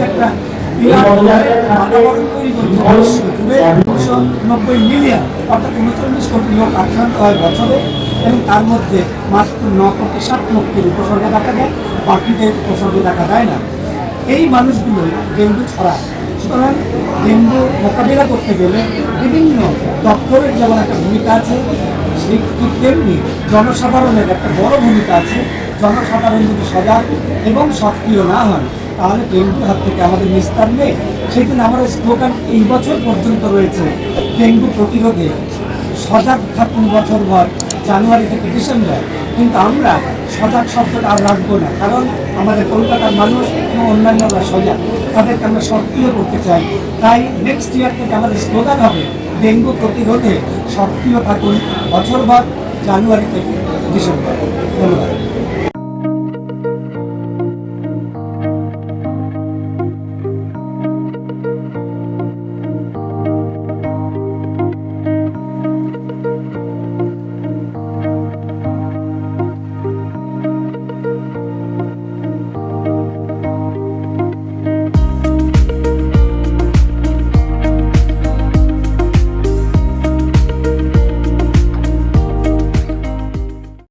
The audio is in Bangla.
একটা নব্বই মিলিয়ন অর্থাৎ বছরে এবং তার মধ্যে মাত্র ন কোটি ষাট লক্ষের উপসর্গ দেখা যায় বাকিদের উপসর্গ দেখা যায় না এই মানুষগুলো ডেঙ্গু ছড়ায়। সুতরাং ডেঙ্গু মোকাবিলা করতে গেলে বিভিন্ন দপ্তরের যেমন একটা ভূমিকা আছে সেই ঠিক তেমনি জনসাধারণের একটা বড় ভূমিকা আছে। জনসাধারণ যদি সজাগ এবং সক্রিয় না হয় তাহলে ডেঙ্গু হাত থেকে আমাদের নিস্তার নেই। সেই জন্য আমাদের স্লোগান এই বছর পর্যন্ত রয়েছে, ডেঙ্গু প্রতিরোধে। সজাগ থাকুন বছর ভর, জানুয়ারি থেকে ডিসেম্বর। কিন্তু আমরা সজাগ শব্দটা আর রাখব না, কারণ আমাদের কলকাতার মানুষ এবং অন্যান্যরা সজাগ। তাদেরকে আমরা সক্রিয় করতে চাই। তাই নেক্সট ইয়ার থেকে আমাদের স্লোগান হবে ডেঙ্গু প্রতিরোধে সক্রিয় থাকুন বছর ভর জানুয়ারি থেকে ডিসেম্বর। ধন্যবাদ।